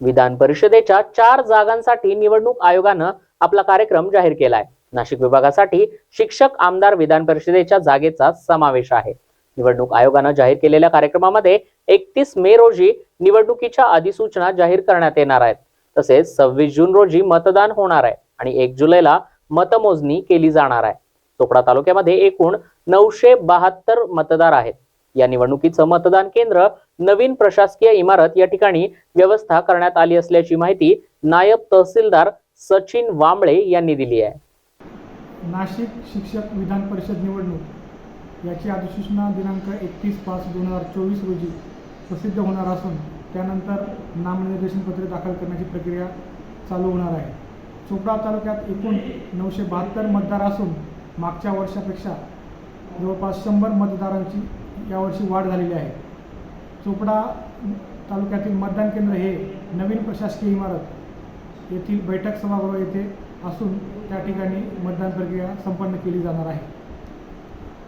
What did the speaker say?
विधान परिषदेच्या चार जागांसाठी निवडणूक आयोगानं आपला कार्यक्रम जाहीर केलाय. नाशिक विभागासाठी शिक्षक आमदार विधान परिषदेच्या जागेचा समावेश आहे. निवडणूक आयोगानं जाहीर केलेल्या कार्यक्रमामध्ये एकतीस मे रोजी निवडणुकीच्या अधिसूचना जाहीर करण्यात येणार आहेत. तसेच सव्वीस जून रोजी मतदान होणार आहे आणि एक जुलैला मतमोजणी केली जाणार आहे. चोपडा तालुक्यामध्ये एकूण नऊशे बहात्तर मतदार आहेत. या निवडणुकीचं मतदान केंद्र नवीन प्रशासकीय इमारत या ठिकाणी व्यवस्था करण्यात आली असल्याची माहिती नायब तहसीलदार सचिन वांबळे यांनी दिली आहे. नाशिक शिक्षक विधान परिषद निवडणूक याची अधिसूचना दिनांक एकतीस पाच दोन हजार चोवीस रोजी प्रसिद्ध होणार असून त्यानंतर नामनिर्देशनपत्रे दाखल करण्याची प्रक्रिया चालू होणार आहे. चोपडा तालुक्यात एकूण नऊशे बहात्तर मतदार असून मागच्या वर्षापेक्षा जवळपास शंभर मतदारांची यावर्षी वाढ झालेली आहे. चोपडा तालुक्यातील मतदान केंद्र हे नवीन प्रशासकीय इमारत येथील बैठक सभागृह येथे असून त्या ठिकाणी मतदान प्रक्रिया संपन्न केली जाणार आहे.